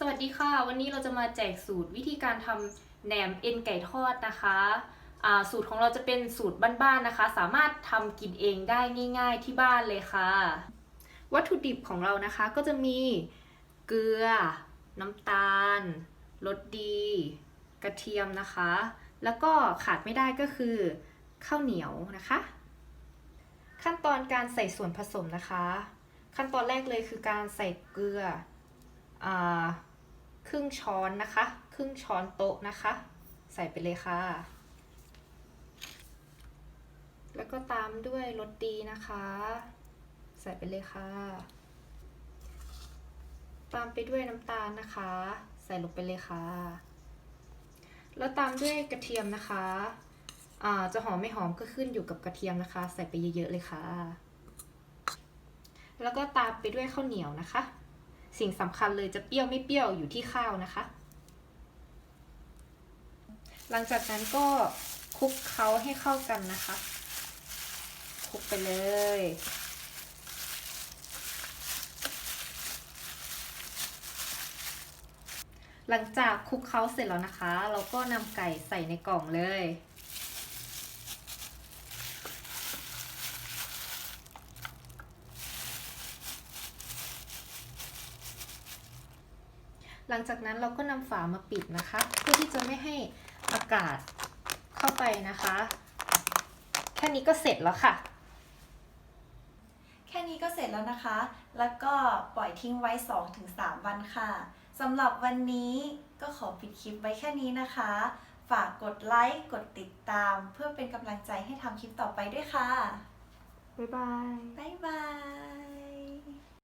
สวัสดีค่ะ วันนี้เราจะมาแจกสูตรวิธีการทำแหนมเอ็นไก่ทอดนะคะสูตรของเราจะเป็นสูตรบ้านๆนะคะ สามารถทำกินเองได้ง่าย ๆที่บ้านเลยค่ะ วัตถุดิบของเรานะคะก็จะมีเกลือ น้ำตาลรสดี กระเทียมนะคะ แล้วก็ขาดไม่ได้ก็คือข้าวเหนียวนะคะ ขั้นตอนการใส่ส่วนผสมนะคะ ขั้นตอนแรกเลยคือการใส่เกลือ ครึ่งช้อนนะคะ ครึ่งช้อนโต๊ะนะคะ ใส่ไปเลยค่ะ แล้วก็ตามด้วยรสดีนะคะ ใส่ไปเลยค่ะ ตามไปด้วยน้ำตาลนะคะ ใส่ลงไปเลยค่ะ แล้วตามด้วยกระเทียมนะคะจะหอมไม่หอมก็ขึ้นอยู่กับกระเทียมนะคะ ใส่ไปเยอะๆเลยค่ะ แล้วก็ตามไปด้วยข้าวเหนียวนะคะ สิ่งสำคัญเลยจะเปรี้ยวไม่เปรี้ยวอยู่ที่ข้าวนะคะ หลังจากนั้นก็คลุกเคล้าให้เข้ากันนะคะคลุกไปเลยหลังจากคลุกเคล้าเสร็จแล้วนะคะ เราก็นำไก่ใส่ในกล่องเลย หลังจากนั้นเราก็นำฝามาปิดนะคะ เพื่อที่จะไม่ให้อากาศเข้าไปนะคะ แค่นี้ก็เสร็จแล้วค่ะ แค่นี้ก็เสร็จแล้วนะคะ แล้วก็ปล่อยทิ้งไว้ 2-3 วันค่ะสำหรับวันนี้ก็ขอปิดคลิปไว้แค่นี้นะคะ ฝากกดไลค์กดติดตาม เพื่อเป็นกำลังใจให้ทำคลิปต่อไปด้วยค่ะ บ๊ายบาย บ๊ายบาย